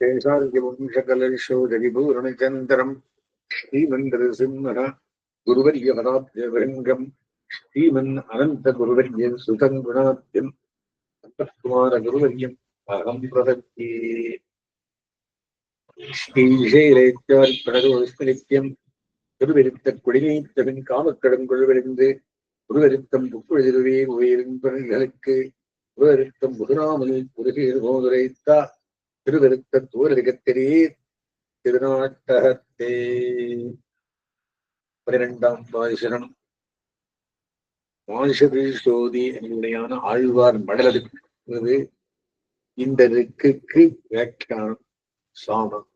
சேஷார்கிவம்சகலரிஷோஜகிபூரணிச்சந்திரம் ஸ்ரீமந்திர சிம்மர குருவரிய ஸ்ரீமன் அனந்த குருவரியன் சுதன் சுதங்குணாத்யம் சம்பத்குமார குருவரியம் அகம் பிரதத்தே. ஸ்ரீஷைலேச்சார் பிரணதோஸ்மரித்யம் திருவெருத்த குடிநீத்தவின் காமக்கடன் குழுவிலிருந்து குருவெருத்தம் புக்குழுதிருவே உயிரின் பிறர்களுக்கு குருவெருத்தம் முதுராமனில் குருகீர் மோதுரைத்தார் திருவருத்த தூரகத்திலே திருநாட்டகத்தே. பனிரெண்டாம் பாதிசரணம் மானுஷபி சோதி என்னுடையான ஆழ்வார் மடலது இந்த ரிக்குக்கு வியாக்கியானம் சாமம்.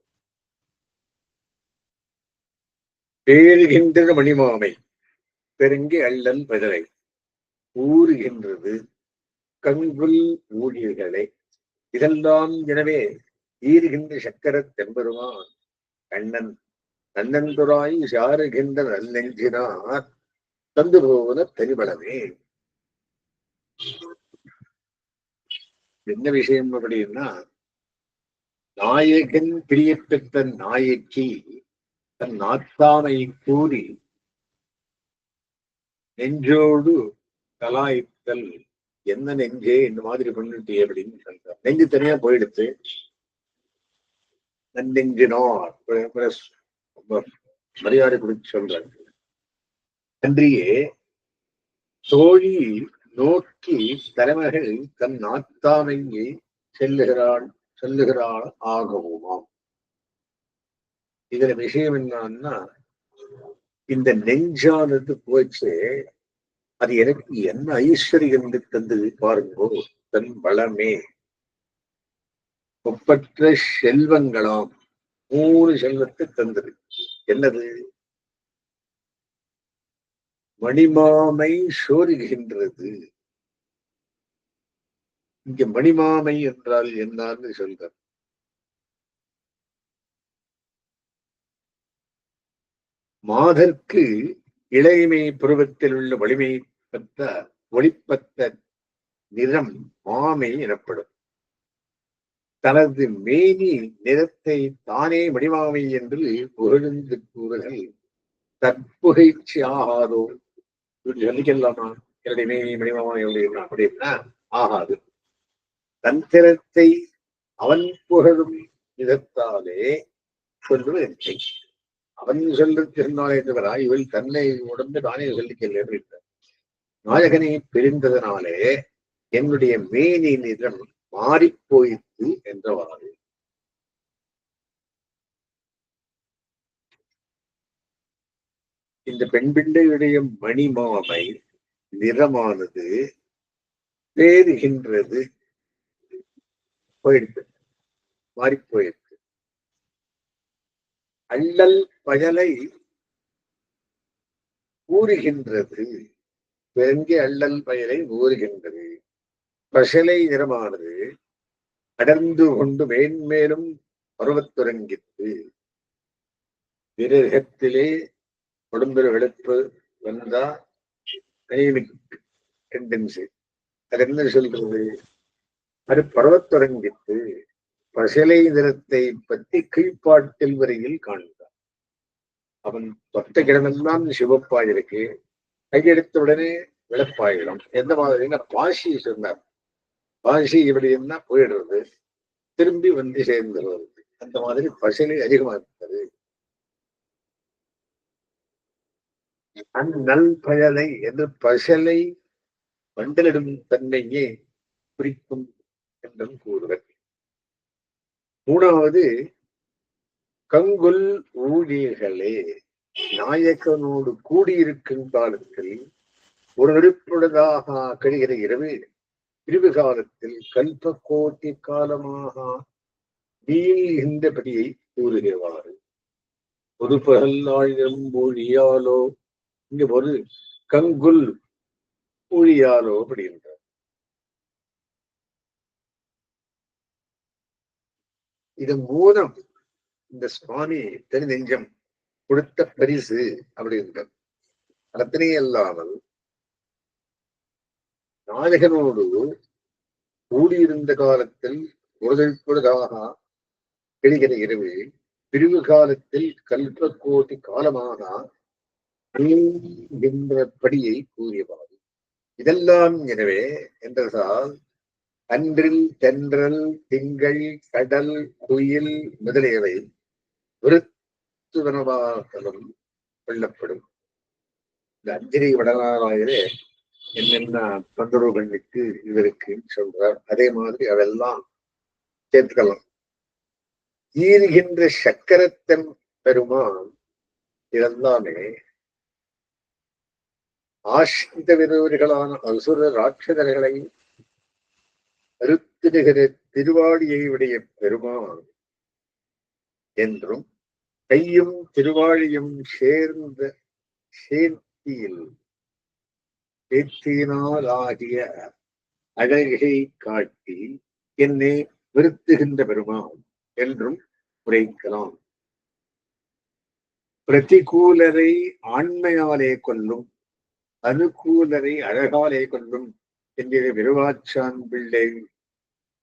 பேருகின்ற மணிமாமை பெருங்கி அள்ளல் பதிலை ஊறுகின்றது கண்புல் ஊழியர்களை இதெல்லாம் எனவே ஈறுகின்ற சக்கரத் தெம்பெருமான் கண்ணன் கண்ணன்துராய் சாருகின்ற நல்லெஞ்சினார் தந்து போவன தனிபலமே. என்ன விஷயம் அப்படின்னா நாயகன் பிரியப்பெற்ற நாயக்கி தன் நாத்தானை கூறி நெஞ்சோடு கலாய்த்தல் என்ன நெஞ்சே இந்த மாதிரி பண்ணிட்டே அப்படின்னு சொல்ற நெஞ்சு தனியா போயிடுத்து. நன்னெஞ்சினார் மரியாதை குறித்து சொல்றாங்க அன்றியே தோழி நோக்கி தலைமகள் தன் நாத்தாமையை செல்லுகிறாள் செல்லுகிறாள் ஆகவுமாம். இதுல விஷயம் என்னன்னா இந்த நெஞ்சானது போச்சு அது எனக்கு என்ன ஐஸ்வர்யம் தந்தது பாருங்கோ தன் வளமே. ஒப்பற்ற செல்வங்களாம் மூணு செல்வத்தை தந்தது. என்னது? மணிமாமை சோறுகின்றது. இங்க மணிமாமை என்றால் என்னன்னு சொல்ற மாதற்கு இளையமை பருவத்தில் உள்ள வலிமை பெற்ற ஒளிப்பத்த நிறம் மாமை எனப்படும். தனது மேனி நிறத்தை தானே வடிவாமை என்று புகழ்ந்து கூறுதல் தற்புகைச்சி ஆகாதோ? சொல்லிக்கலாமா? என்னுடைய மேனி வடிவாமை அப்படின்னா அப்படின்னா ஆகாது. தன் திறத்தை அவன் புகழும் விதத்தாலே சொல்லுவது அவன் சொல்றது இருந்தாலே தவிர இவள் தன்னை உடம்பு தானே சொல்லிக்கல் அப்படின்றார் நாயகனை பிரிந்ததனாலே என்னுடைய மேனி நிறம் மாறிப்போயிற்று என்றவாறு இந்த பெண் பிள்ளையுடைய மணிமாமை நிறமானது பேருகின்றது போயிடுது மாறிப்போயிருக்கு அள்ளல் பயலை ஊறுகின்றது. பெருங்கி அள்ளல் பயலை ஊறுகின்றது. பசலை நிறமானது அடர்ந்து கொண்டு மேன்மேலும் பருவத்துறங்கித்து விரகத்திலே உடம்புற வெளுப்பு வந்தா டெண்டன்சி அது என்ன சொல்றது அது பருவத்துறங்கித்து பசலை நிறத்தை பற்றி கீழ்ப்பாட்டில் வரையில் காண்கிறார். அவன் தொட்ட கிடமெல்லாம் சிவப்பாயிருக்கு கையெடுத்த உடனே விளப்பாயிடும். எந்த மாதிரின்னா பாசி சொன்னார். பாசி இப்படின்னா போயிடுறது. திரும்பி வந்து சேர்ந்துடுறது அந்த மாதிரி பசலை அதிகமா இருக்கிறது அந்நல் பயலை என்று பசலை வண்டலிடும் தன்மையே குறிக்கும் என்றும் கூறுவர். மூணாவது கங்குல் ஊழியர்களே நாயக்கனோடு கூடியிருக்கும் காலத்தில் ஒரு நெருப்புள்ளதாக கழிகிற இரவு பிரிவு காலத்தில் கல்ப கோட்டி காலமாக நீள்கின்றபடியை கூறுகிறவாறு ஒரு பகல் ஆயிரம் மொழியாலோ இங்க ஒரு கங்குல் ஊழியாலோ அப்படின்றார். இதன் மூலம் இந்த சுவாமி தனி நெஞ்சம் கொடுத்த பரிசு அப்படின்றார். அத்தனை அல்லாமல் நாயகனோடு கூடியிருந்த காலத்தில் பொழுதற்கொழுதாக கிடைக்கிற இரவு பிரிவு காலத்தில் கல்பக்கோட்டி காலமாக காலமாக படியை கூறியவாறு. இதெல்லாம் எனவே என்றால் அன்றில் தென்றல் திங்கள் கடல் குயில் முதலியவை விருத்துவனவாகலும் கொள்ளப்படும். இந்த அஞ்சலி வடநாளாயிரே என்னென்ன தொந்தரவு பண்ணிட்டு இவருக்கு சொல்றார். அதே மாதிரி அதெல்லாம் சேர்த்துக்கலாம். ஈறுகின்ற சக்கரத்தன் பெருமான் இதெல்லாமே ஆசிரித விரோதிகளான அசுர ராட்சதர்களை அறுத்திடுகிற திருவாடியை உடைய பெருமான் என்றும் கையும் திருவாழியும் சேர்ந்த சேர்த்தியில் சேர்த்தியினால் அழகை காட்டி என்னை விருத்துகின்ற பெருமான் என்றும் உரைக்கலாம். பிரதிகூலரை ஆண்மையாலே கொல்லும் அனுகூலரை அழகாலே கொல்லும் என்கிற விருவாச்சான் பிள்ளை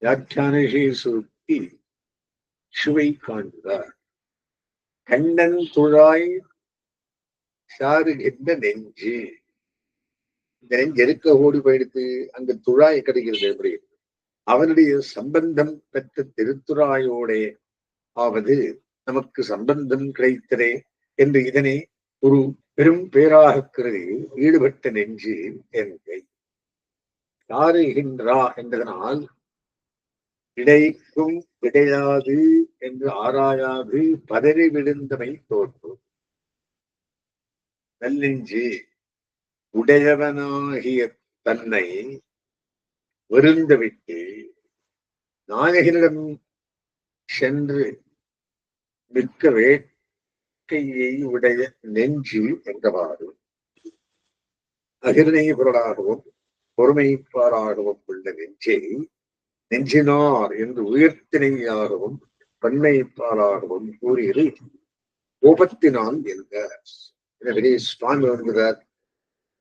வியாக்கியானகை சுருத்தி சுவை காண்கிறார். கண்ணன் துழாய் சாருகின்ற நெஞ்சு இந்த எருக்க ஓடி போயிடுத்து அங்கு துழாய் கிடைக்கிறது எப்படி? அவனுடைய சம்பந்தம் பெற்ற திருத்துறாயோடே ஆவது நமக்கு சம்பந்தம் கிடைத்ததே என்று இதனை ஒரு பெரும் பேராக கருதி ஈடுபட்ட நெஞ்சு என்கை யாருகின்றா என்பதனால் கிடைக்கும் கிடையாது என்று ஆராயாது பதறி விழுந்தமை தோற்றும் நல்லெஞ்சு உடையவனாகிய தன்னை வருந்தவிட்டு நாயகனிடம் சென்று மிக்க வேட்கையை உடைய நெஞ்சு என்றவாறு அகிர்ணை பொருளாகவும் பொறுமைப்பாராகவும் உள்ள நெஞ்சை நெஞ்சினார் என்று உயர்த்தினையாகவும் பன்மைப்பாராகவும் கூறியது கோபத்தினால் என்ற எனவே சுவாமி வருகிறார்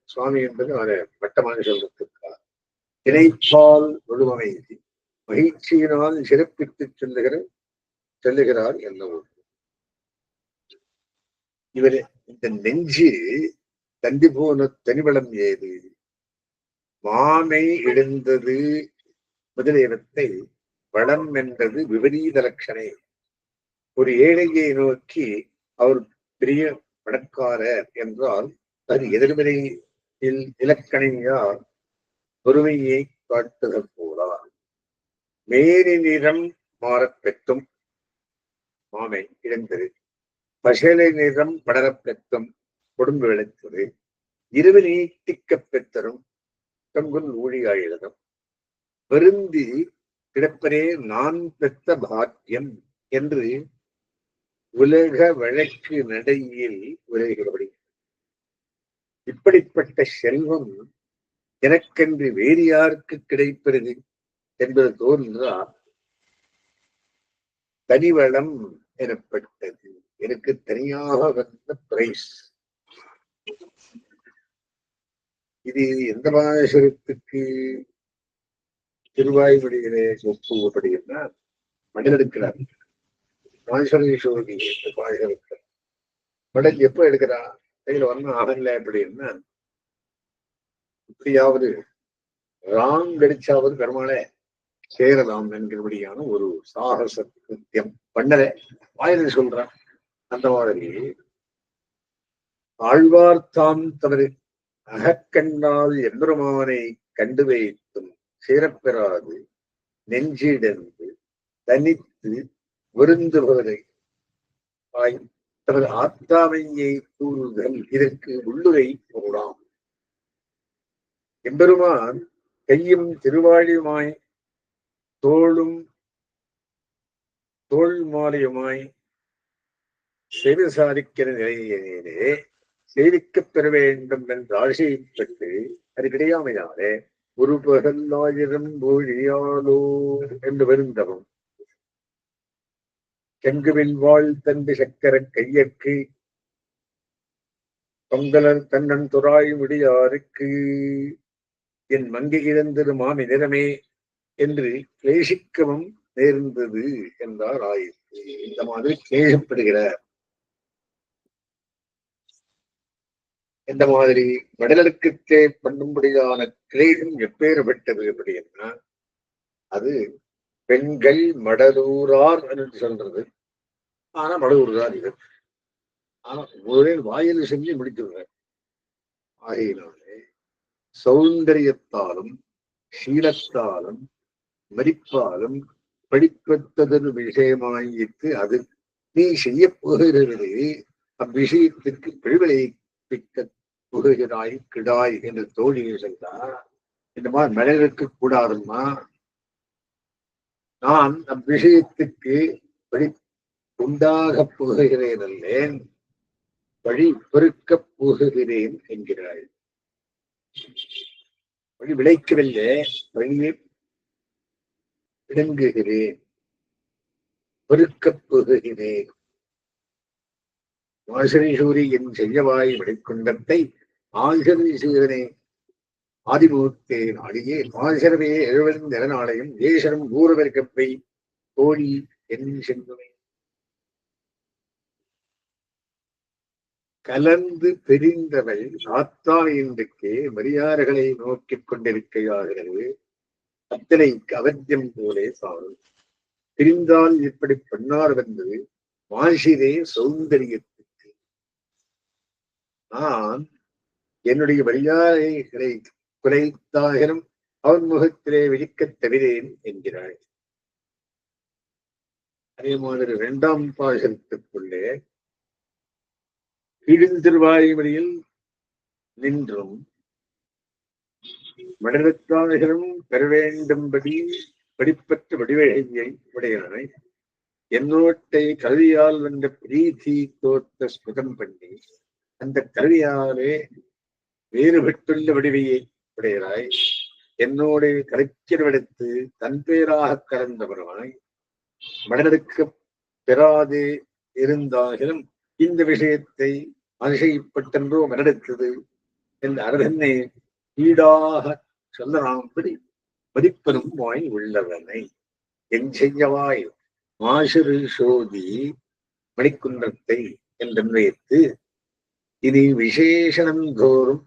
சுவாமி என்பது அவரை வட்டமாக சொல்றதுக்கார் இணைப்பால் ஒழுவமைதி மகிழ்ச்சியினால் சிறப்பித்து செல்லுகிற செல்லுகிறார் என்னவோ இவர் இந்த நெஞ்சு தந்தி போன தனிவளம் ஏது? மாமை எழுந்தது முதலிடத்தை வளம் என்றது விபரீத லட்சணை. ஒரு ஏழையை நோக்கி அவர் பெரிய பணக்காரர் என்றால் அது எதிர்மறை இல் இலக்கணியார் பொறுமையை காட்டுதல் போலார். மேரி நிறம் மாறப்பெற்றும் மாமை இழந்தது பசலை நிறம் படரப்பெற்றும் கொடும்பு விளைத்தது இரவு நீட்டிக்கப் பெற்றரும் தங்குள் ஊழியாயிரதம் பெருந்தி கிடப்பரே நான் பெற்ற பாக்கியம் என்று உலக வழக்கு நடையில் உரைகிறபடி. இப்படிப்பட்ட செல்வம் எனக்கென்று வேறு யாருக்கு கிடைப்பது என்பது தோன்றால் தனிவளம் எனப்பட்டது. எனக்கு தனியாக வந்த பிரைஸ். இது எந்த பாசுரத்துக்கு திருவாய்மொழியிலே ஒப்புவப்படுகிறா மடல் எடுக்கிறார் மாசுர சோதி இந்த பாசுரத்தில் மடல் எப்ப எடுக்கிறார் கையில் வரணும் ஆகல அப்படின்னா இப்படியாவது ராங் கடிச்சாவது பெருமாளே சேரலாம் என்கிறபடியான ஒரு சாகச கிருத்தியம் பண்ணல வாயில சொல்றான். அந்த மாதிரி ஆழ்வார்த்தாம் தவறு. அகக்கண்ணால் எம்பெருமானை கண்டு வைத்தும் சேரப்பெறாது நெஞ்சிடந்து தனித்து விருந்துபவரை. தனது ஆத்தாமையை கூறுதல் இதற்கு உள்ளுரை போலாம் எம்பெருமான் கையும் திருவாழியுமாய் தோளும் தோல் மாலையுமாய் செய்து சாதிக்கிற நிலையிலே சேவிக்கப் பெற வேண்டும் என்று பெற்று அது கிடையாமையாலே ஒரு பகல்லாயிரம் மொழியாலோ என்று வருந்தவன் செங்குவில் வாழ் தந்து சக்கர கையற்கு பொங்கலர் தன்னன் துராய் முடியாருக்கு என் மங்கை இழந்திரு மாமி நிறமே என்று கிளேசிக்கவும் நேர்ந்தது என்றார் ஆயிற்று இந்த மாதிரி கிளேசப்படுகிறார். இந்த மாதிரி மடலடுக்கத்தை பண்ணும்படியான கிரேகம் எப்பேற்பட்டது அப்படின்னா அது பெண்கள் மடலூரார் என்று சொல்றது. ஆனா மடலூர்தான் இது. ஆனா ஒரே வாயில் செஞ்சு முடித்துடுறார் ஆகையினாலே சௌந்தரியத்தாலும் சீலத்தாலும் மதிப்பாலும் படிப்பத்ததன் விஷயமாயிட்டு அது நீ செய்ய போகிறது அவ்விஷயத்திற்கு பிரிவிளைப்பிக்க புகுகிறாய் கிடாய் என்று தோழியை சொன்னார் இந்த மாதிரி மனிதருக்கு கூடாதுமா நான் அவ்விஷயத்துக்கு வழி உண்டாக போகிறேன் அல்லேன் வழி பெருக்கப் போகிறேன் என்கிறாள். வழி விளைக்கவில்லை வழியை விளங்குகிறேன் பெருக்கப் போகிறேன். மாசரி என் செய்யவாய் வழிக்குண்டத்தை ஆசரி சீரனே ஆதிமூர்த்தே நாடியே மாசரவே எழுவன் நிலநாளையும் தேசரம் ஊரவர்க்கப்பை கோழி என் செல்வமே. கலந்து பிரிந்தவள் சாத்தாயின்றுக்கு மரியாதைகளை நோக்கிக் கொண்டிருக்கையாகிறது அத்தனை அவத்தியம் போலே சாரும் பிரிந்தால் இப்படி பண்ணார் வந்தது மாசிரே சௌந்தரியத்துக்கு. நான் என்னுடைய வழியாரைகளை குறைத்தாகிலும் அவன் முகத்திலே விழிக்கத் தவிரேன் என்கிறாள் அதே மாதிரி இரண்டாம் பாசனத்துக்குள்ளே கீழ்திருவாயுமொழியில் நின்றும் மனிதத்தாளர்களும் பெற வேண்டும்படி படிப்பற்ற வடிவேகையை உடையவனை என்னோட்டை கல்வியால் வந்த பிரீதி தோற்ற ஸ்மிதம் பண்ணி அந்த கல்வியாலே வேறுபட்டுள்ள வடிவையை உடையராய் என்னோடு கலைக்கிறவெடுத்து தன் பேராக கலந்தவராய் மனிதனுக்கு பெறாது இருந்தாலும் இந்த விஷயத்தை அதிசயப்பட்டென்றோ மனெடுத்தது என்ற அரசனை ஈடாக சொல்லலாம்படி மதிப்பதும் வாய் உள்ளவனை என் செய்யவாய் மாசிறு சோதி மணிக்குன்றத்தை என்றென்வைத்து இனி விசேஷனம் தோறும்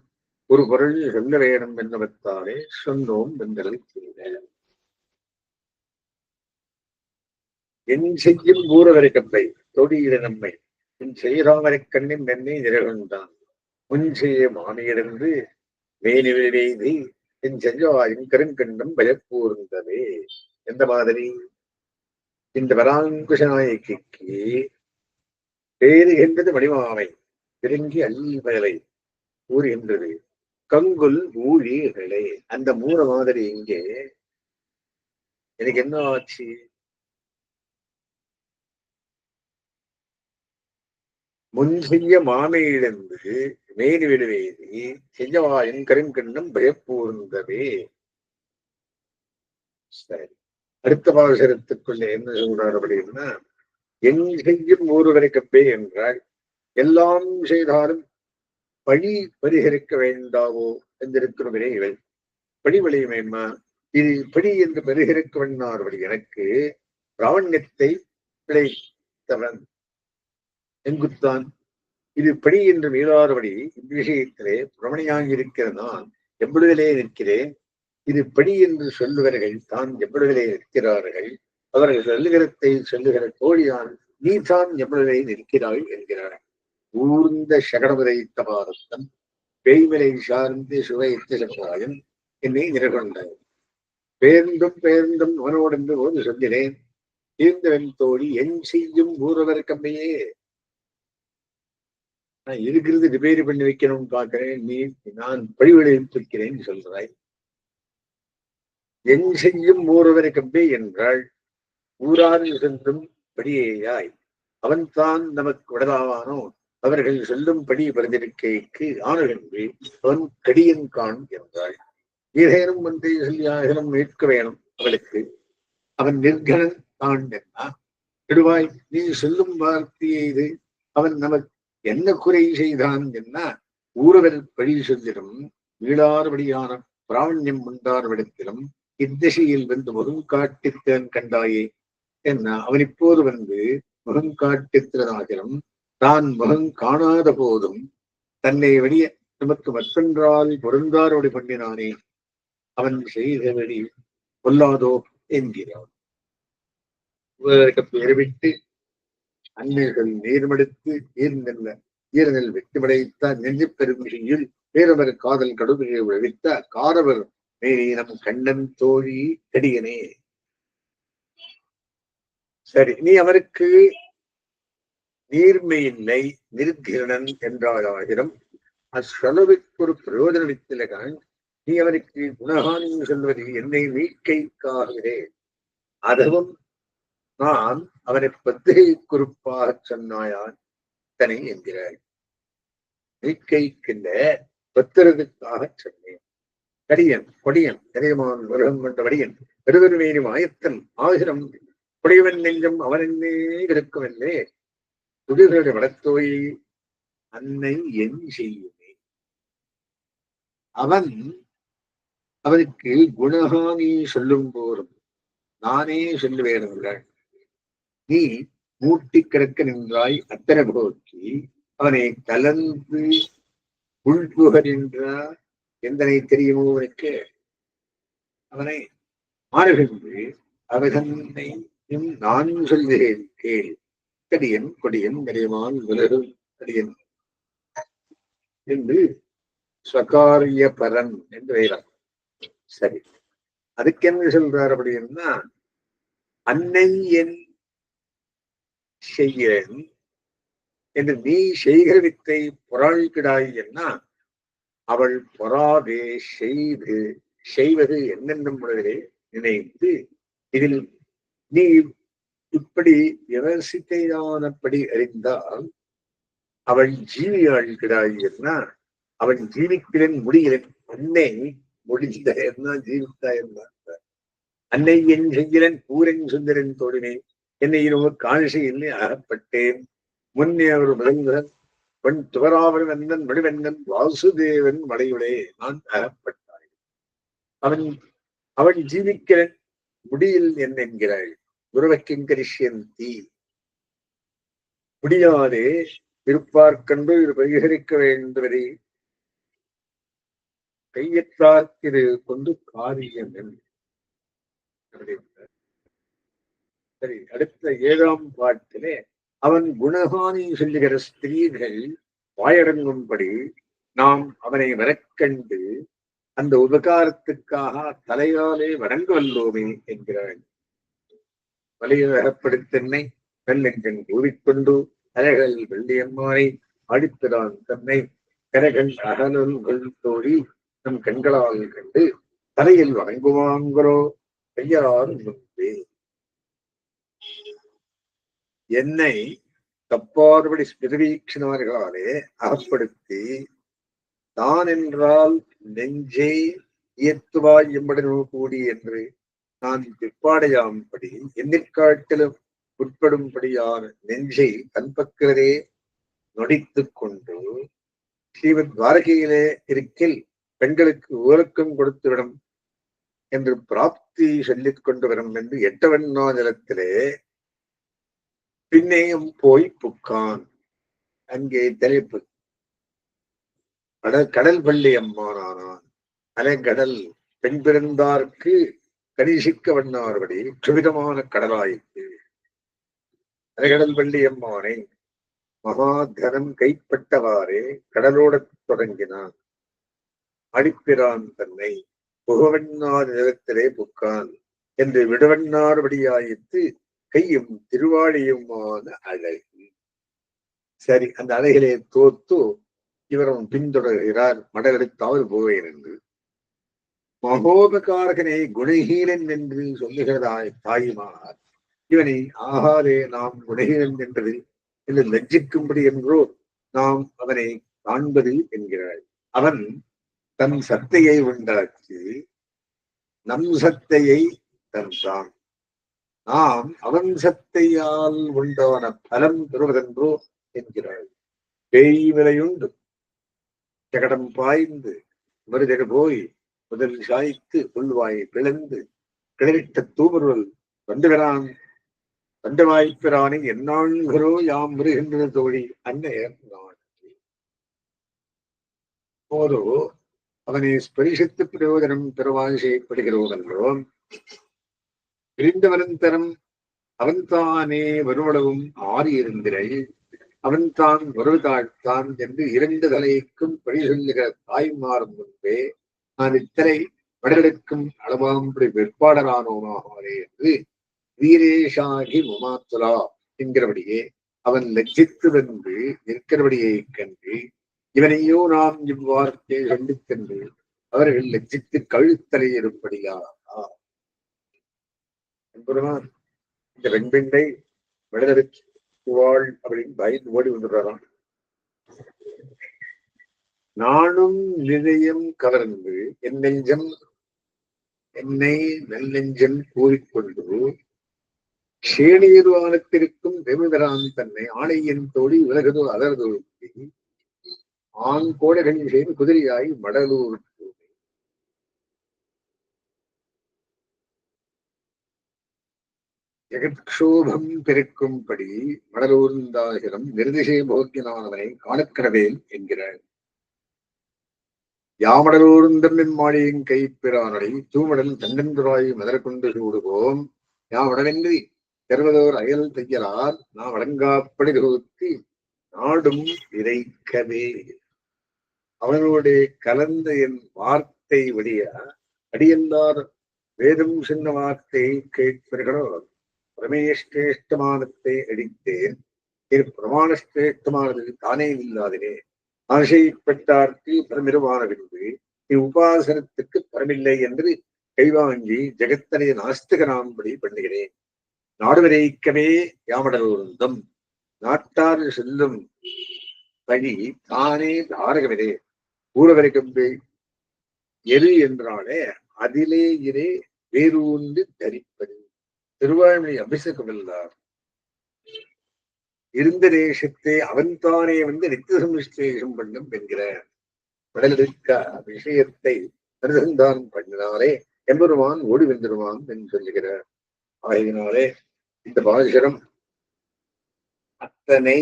ஒரு பொருள் சொல்ல வேணும் என்பவத்தாலே சொன்னோம் வென்றல் செய்த என் செய்யும் ஊரவரை கப்பை தொடியிட நம்மை. உன் செய்தாமரை கண்ணின் மென்னை நிறகொண்டான் முன் செய்ய மாமியிடந்து மேனிவில் வெய்தி என் செஞ்சவாயும் கருங்கண்டம் பயப்பூர்ந்ததே எந்த மாதிரி? இந்த வராங்குஷ நாயகிக்கு பேருகின்றது மணிமாமை திருங்கி அல்வயலை கூறுகின்றது கங்குல் ஊழிகளே அந்த மூல மாதிரி இங்கே. எனக்கு என்ன ஆச்சு? முன் செய்ய மாமையிழந்து மேடு விடுவேதி செய்யவாயின் கருங்கண்ணம் பயப்பூர்ந்தவே சரி. அடுத்த பாவசரத்துக்குள்ள என்ன சொல்றார் அப்படின்னா என் செய்யும் ஒருவரை கப்பே என்றால் எல்லாம் செய்தாலும் பழி பரிகரிக்க வேண்டாவோ என்றிருக்கிறவரே இவள் பழி விளையுமேம்மா இது பழி என்று பரிகரிக்க வேண்டார்படி எனக்கு பிராவண்யத்தை பிழைத்தவன் எங்குத்தான்? இது படி என்று மீளாதபடி இவ்விஷயத்திலே புறமணியாக இருக்கிற நான் எவ்வளவிலே நிற்கிறேன். இது படி என்று சொல்லுவர்கள் தான் எவ்வளவிலே நிற்கிறார்கள். அவர்கள் சொல்லுகிறத்தை சொல்லுகிற தோழியான் நீ தான் எவ்வளவிலே நிற்கிறாய் என்கிறார்கள் ஊர்ந்த சகடமுறைத்த பாரதம் பேய்மலை சார்ந்து சுவைத்த சமுதாயம் என்னை நிறகொண்டார் பேர்ந்தும் பேர்ந்தும் அவனோடென்று போது சொல்கிறேன். தீர்ந்தவன் தோழி என் செய்யும் ஊரவர் கம்மையே. நான் இருக்கிறது ரிப்பேர் பண்ணி வைக்கணும்னு பாக்குறேன் நீ நான் பழிவிளைவித்திருக்கிறேன் சொல்றாய் என் செய்யும் ஊரவர் கம்பே என்றாள். ஊராறு சென்றும் படியேயாய். அவன்தான் நமக்கு விடலாவானோ அவர்கள் சொல்லும்படி பிரதிருக்கைக்கு பரிந்திருக்கைக்கு அவன் கடியன் காண் என்றாள். ஏதேனும் ஒன்றை சொல்லியாகலும் மீட்க வேணும் அவளுக்கு. அவன் நிர்கணன் தான் என்ன விடுவாய் நீ சொல்லும் வார்த்தையை இது. அவன் நமக்கு என்ன குறை செய்தான் என்ன ஊரவர் பழி சொல்லிடும் வீழாறுபடியான பிராவண்யம் உண்டார்விடத்திலும் இத்திசையில் வந்து முகம் காட்டித்தன் கண்டாயே என்ன அவன் இப்போது வந்து முகம் காட்டுத்திறனாகிலும் தான் முகம் காணாத போதும் தன்னை வெளிய நமக்கு மற்றொன்றால் பொருந்தாரோடு பண்ணினானே. அவன் செய்தபடி கொல்லாதோ என்கிறான். பெருவிட்டு அன்னைகள் நீர்மடுத்து ஈர்நெல்ல ஈரநெல் வெட்டுமடைத்த நெஞ்சு பெருமிழியில் பேரவர் காதல் கடுமையை விளைவித்த காரவர் மேலே நம் கண்ணன் தோழி கடியனே சரி நீ அவருக்கு நீர்மையின்மை நிர்கிரணன் என்றாயிரம் அச்செலவுக்கு ஒரு பிரயோஜனமித்திலகான் நீ அவருக்கு குணகான் சொல்வது என்னை மீட்கைக்காகிறே அதுவும் நான் அவனை பத்திரை குறிப்பாக சொன்னாயான் தனை என்கிறாய். மீட்கைக்கின்ற பத்திரத்துக்காக சொன்னேன். கடியன் கொடியன் கரியமான் உலகம் கொண்ட வடியன் பெருவருவேணி மாயத்தன் ஆயிரம் கொடியவன் நெஞ்சம் அவனென்னே இருக்குமென்னே துடிகளுடைய வடத்தோய் அன்னை என் செய்யுமே. அவன் அவனுக்கு குணஹானி சொல்லும் போதும் நானே சொல்லுவேனுங்கள். நீ மூட்டி கிடக்க நின்றாய் அத்தனை போக்கி அவனை கலந்து உள்புகர் எந்தனை தெரியுமோ அவனுக்கு அவனை மாறுகின்று அவதன்னை நான் சொல்கிறேன் கேள். கடியன் கொடியன் கடியமான் உலகு கடியன் என்று ஸ்வகாரிய பரன் என்று வைரம் சரி. அதுக்கு என்ன சொல்றார் அப்படின்னா அன்னை என் செய்கிறேன் என்று நீ செய்கிற வித்தை பொறாழ்கிடாய் என்ன அவள் பொறாதே செய்து செய்வது என்னென்ன முறையிலே நினைத்து இதில் நீ இப்படி விமர்சித்தையானபடி அறிந்தால் அவள் ஜீவியாழ்கிறாய் என்ன அவன் ஜீவிக்கிறேன் முடிகிறேன். அன்னை முடிந்த என்ன ஜீவித்தா என்ன அன்னை என் செய்கிறன் பூரன் சுந்தரன் தோழினே என்னை இரவு ஆசையில் அகப்பட்டேன். முன்னே அவர் முதல்வன் பெண் துவராவன் வெந்தன் மணிவெண்ணன் வாசுதேவன் மலையுளே நான் அகப்பட்டாய். அவன் அவன் ஜீவிக்கிறன் முடியில் என்ன என்கிறாள். குருவக்கிங் தீ. முடியாதே. இருப்பார்க்கண்டு இது பரிகரிக்க வேண்டுவதை. கையற்றார் இது கொண்டு காரியம் சரி அடுத்த ஏழாம் பாட்டிலே அவன் குணகானி சொல்லுகிற ஸ்திரீகள் வாயடங்கும்படி நாம் அவனை வரக்கண்டு அந்த உபகாரத்துக்காக தலையாலே வணங்க வல்லோமே என்கிறாள். வலியுறப்படுத்தென்னை வெள்ளெங்கன் கூறிக்கொண்டு அலைகள் வெள்ளியம்மானை அடிப்பிறான் தன்னை கரகன் அகலுள் தோழி நம் கண்களால் கண்டு தலையில் வணங்குவாங்களோ? கையால் முன்பே. என்னை தப்பார்படி நிர்வீக்ஷணவர்களாலே அகப்படுத்தி தான் என்றால் நெஞ்சே இயத்துவாய் எம்படன் கூடி என்று நான் பிற்பாடையாம்படி எண்ணிற்காட்டிலும் உட்படும்படியான நெஞ்சை கண்பக்கிறதே நொடித்துக் கொண்டு ஸ்ரீமத் துவாரகையிலே இருக்கில் பெண்களுக்கு ஊரக்கம் கொடுத்துவிடும் என்று பிராப்தி சொல்லிக் கொண்டு வரும் என்று எட்டவண்ணா நிலத்திலே பின்னேயும் போய் புக்கான். அங்கே தலைப்பு கடல் கடல் பள்ளி அம்மானானான் கடல் பெண் பிறந்தார்க்கு கரிசிக்க வண்ணார்படி சுவிதமான கடலாயிற்று அலைகடல் வள்ளி அம்மானை மகாதனம் கைப்பட்டவாறே கடலோடத் தொடங்கினான். அடிப்பிரான் தன்னை புகவண்ணார் நிலத்திலே புக்கான் என்று விடுவண்ணார்படியாயித்து கையும் திருவாளியுமான அழகு. சரி அந்த அழகிலே தோத்து இவரும் பின்தொடர்கிறார் மடலெடுத்தாவது போவேன் என்று. மகோபகாரகனை குணஹீனன் என்று சொல்லுகிறதாய் தாய்மார் இவனை ஆகாதே நாம் குணஹீனன் என்றது என்று லஜ்ஜிக்கும்படி என்றோ நாம் அவனை காண்பது என்கிறாள் அவன் தன் சத்தையை உண்டாக்கி நம் சத்தையை தந்தான் நாம் அவன் சத்தையால் உண்டான பலம் பெறுவதென்றோ என்கிறாள் பேய் விலையுண்டு. ஜகடம் பாய்ந்து மருதக போய் முதல் சாய்த்து உள்வாய் பிளந்து கிளறிட்ட தூமருள் வந்துகிறான் அந்த வாய்ப்பிரானை யாம் வருகின்ற தோழி அன்னையர் போதோ அவனை ஸ்பரிசித்து பிரயோஜனம் பெறுவாய் செய்யப்படுகிறோம் என்றோம் பிரிந்தவனந்தரம் அவன் தானே வருவளவும் ஆறியிருந்திரை அவன் தான் வருவதாழ்த்தான் என்று இரண்டு தலைக்கும் பழி சொல்லுகிற தாய்மாறும் முன்பே நான் இத்தனை வடலெடுக்கும் அளவாம்படி வெற்பாடரானோனாகாரே என்று வீரேஷாகி உமாத்துலா என்கிறபடியே அவன் லட்சித்து வென்று நிற்கிறபடியை கண்டு இவனையோ நாம் இவ்வார்த்தை கண்டித்தென்று அவர்கள் லட்சித்து கழுத்தலை இருப்படியா? இந்த வெண்பெண்டை வாழ் அப்படின்னு பயந்து ஓடி வந்துடுறாராம் நானும் நிதயம் கலர்ந்து என் நெஞ்சம் என்னை நெஞ்சம் கூறிக்கொண்டு சேனியர் வானத்திற்கும் தன்னை ஆணையின் தோழி விலகதோ அலர்தோ ஆண் கோடைகள் செய்து குதிரையாய் மடலூர் ஜெகத்ஷோபம் பெருக்கும்படி மடலூர்ந்தாகிரம் நிர்திசை போக்கியனானவனை காணக்கிறவேன் என்கிறார். யாமடலூர்ந்தம் மாளியின் கைப்பிரானடை தூமடல் தண்டந்துராய் மதற்கொண்டு சூடுவோம் யாமடவென்றி தெருவதோர் அயல் தையலால் நாம் அடங்காப்படி தொகுத்தி நாடும் இறைக்கவே. அவனுடைய கலந்த என் வார்த்தை வழிய அடியந்தார் வேதம் சின்ன வார்த்தை கேட்பர்களோ? பிரமேஷ்டேஷ்டமானத்தை அடித்தேன். இது பிரமாணஸ்ரேஷ்டமானது தானே இல்லாதினே ஆசைப்பட்டார்க்கு பரமிருவான பின்பு இவ்வுபாசனத்துக்கு பரமில்லை என்று கைவாங்கி ஜெகத்தனை நாஸ்திகனாம்படி பண்ணுகிறேன். நாடுவரைக்கவே யாமடலுந்தம் நாட்டார் செல்லும் வழி தானே தாரகவிதே ஊரவரைக்கம்பே எரு என்றாலே அதிலே இரே வேரூந்து தரிப்பது அபிஷேகம் இல்லார் இருந்த தேசத்தை அவன்தானே வந்து நித்திய சம்ஸ்லேஷம் பண்ணும் என்கிற உடலெடுக்க விஷயத்தை அனுசந்தானம் பண்ணினாலே எம்பெருமான் ஓடி வெந்திருவான் என்று சொல்லுகிறார். ஆகையினாலே இந்த பாசுரம் அத்தனை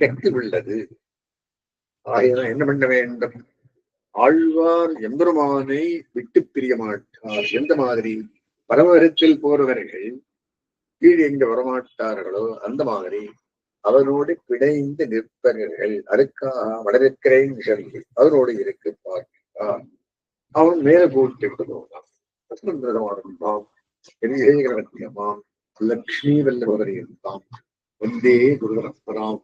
சக்தி உள்ளது ஆகையினால் என்ன பண்ண வேண்டும்? ஆழ்வார் எம்பெருமானை விட்டு பிரிய மாட்டார் எந்த மாதிரி? பரமகத்தில் போறவர்கள் கீழ் எங்கு வரமாட்டார்களோ அந்த மாதிரி அவரோடு பிணைந்து நிற்பர்கள். அதுக்காக வளர்க்கிறேன் சொல்லி அவரோடு இருக்கு பார்க்கிறான் அவன் மேல போட்டு விடுவான். சுதந்திரமாம் பெரியமாம் லக்ஷ்மி வல்லவரையும் தாம் வந்தே குருவரப்பராம்